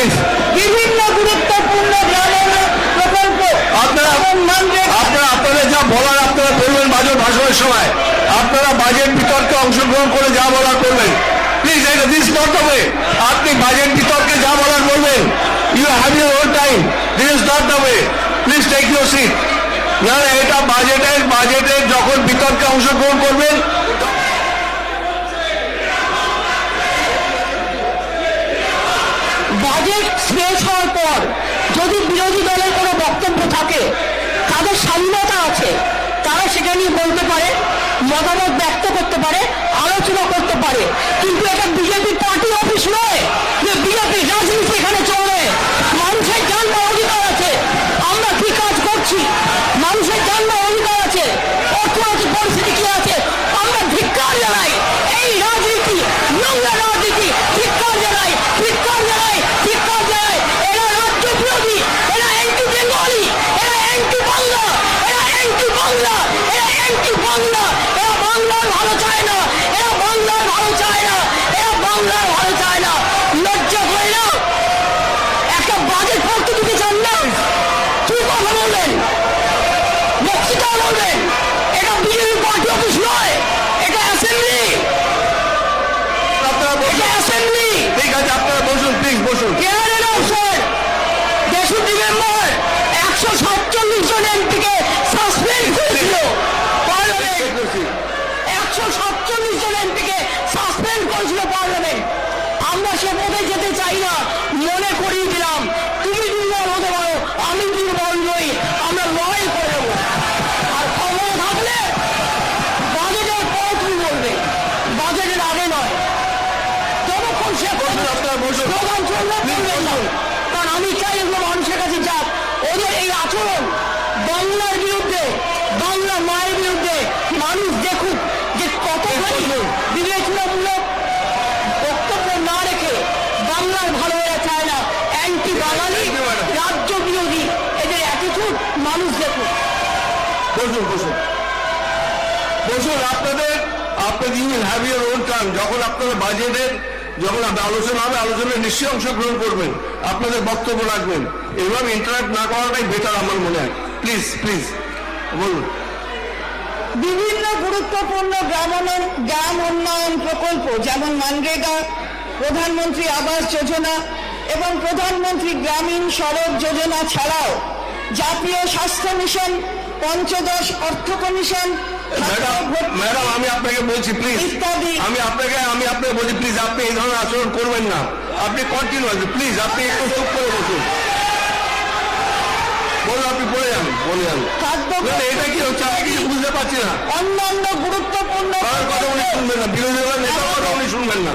Please বিভিন্ন গুরুত্বপূর্ণ প্রকল্প। আপনারা আপনারা আপনারা যা বলার আপনারা বলবেন বাজেট ভাষণের সময়। আপনারা বাজেট বিতর্কে অংশগ্রহণ করে যা বলার করবেন। প্লিজ এটা দিস নট ওয়ে আপনি বাজেট বিতর্কে যা বলার বলবেন you have your own time this is not the way please take your seat না, এটা বাজেটের বাজেটের যখন বিতর্কে অংশগ্রহণ করবেন শেষ হওয়ার পর যদি বিরোধী দলের কোনো বক্তব্য থাকে, তাদের স্বাধীনতা আছে, তারা সেটা নিয়ে বলতে পারে, মতামত ব্যক্ত করতে পারে আলোচনা করতে পারে কিন্তু এটা বিজেপি পার্টি অফিস নয় যে বিজেপি রাজনীতি এখানে চলে মানুষের জানবার অধিকার আছে আমরা কি কাজ করছি মানুষের জানবার অধিকার আছে অর্থনৈতিক পরিস্থিতি কি আছে আমরা ধিক্কার জানাই এই রাজনীতি নোংরা রাজনীতি ধিক্কার জানাই ধিক্কার জানাই ধিক্কার জানাই এরা রাজ্য বিরোধী এরা অ্যান্টি বেঙ্গলি এরা অ্যান্টি বাংলা এরা অ্যান্টি বাংলা এরা অ্যান্টি বাংলা এরা বাংলার ভালো চায় না এরা বাংলার ভালো চায় না এরা বাংলার ভালো চায় না লজ্জা করে না একটা বাজেট পড়তে দিতে চান না কি কথা বলবেন বক্তৃতা বলবেন এটা বিজেপি পার্টি অফিস নয় এটা অ্যাসেম্বলি আপনারা এটা বসুন অ্যাসেম্বলি ঠিক আছে আপনারা বসুন প্লিজ বসুন। কেয়ারের অবসর দেশটি মেম্বার একশো সাতচল্লিশ জন এমপিকে সাসপেন্ড করেছিল। পার্লামেন্ট। একশো সাতচল্লিশ জন এমপিকে সাসপেন্ড করেছিল পার্লামেন্ট। আমরা সে পদে যেতে চাই না মনে করিয়ে দিলাম তুমি দুর্বল হতে পারো আমি দুর্বল নই আমরা লড়াই করে দেবো আর ক্ষমতা থাকলে বাজেটের পর তুমি বলবে বাজেটের আগে নয় যতক্ষণ সে বসুন আপনারা বসুন স্লোগান চলবে বলবেন না কারণ আমি চাই এগুলো মানুষের কাছে যাক ওদের এই আচরণ বাংলার বিরুদ্ধে বাংলা মায়ের বিরুদ্ধে মানুষ দেখুক যে কতখানি বিবেচনামূলক বক্তব্য না রেখে বাংলার ভালো এরা চায় না অ্যান্টি বাঙালি. রাজ্য বিরোধী এদের অ্যাটিটিউড মানুষ দেখুক বসুন বসুন। বসুন আপনাদের আপনাদের ইউ উইল হ্যাভ ওন যখন আপনারা বাজেটের যখন আলোচনা হবে আলোচনায় নিশ্চয়ই অংশগ্রহণ করবেন। আপনাদের বক্তব্য রাখবেন। এভাবে ইন্টারাক্ট না করাটাই বেটার আমার মনে হয়। প্লিজ প্লিজ বলুন। বিভিন্ন গুরুত্বপূর্ণ গ্রামোন্নয়ন গ্রাম উন্নয়ন প্রকল্প যেমন মানরেগা প্রধানমন্ত্রী আবাস যোজনা এবং প্রধানমন্ত্রী গ্রামীণ সড়ক যোজনা ছাড়াও জাতীয় স্বাস্থ্য মিশন পঞ্চদশ অর্থ কমিশন ম্যাডাম আমি আপনাকে বলছি প্লিজ আমি আপনাকে আমি আপনাকে বলছি প্লিজ আপনি এই ধরনের আচরণ করবেন না। আপনি কন্টিনিউ প্লিজ আপনি একটু চুপ করে বসুন। বলুন আপনি বলে যান বলে যান। খাদ্য না, না, এটা কি হচ্ছে? আমি কিছু বুঝতে পারছি না। অন্যান্য গুরুত্বপূর্ণ কারোর কথা উনি শুনবেন না বিরোধী দলের নেতার কথা উনি শুনবেন না।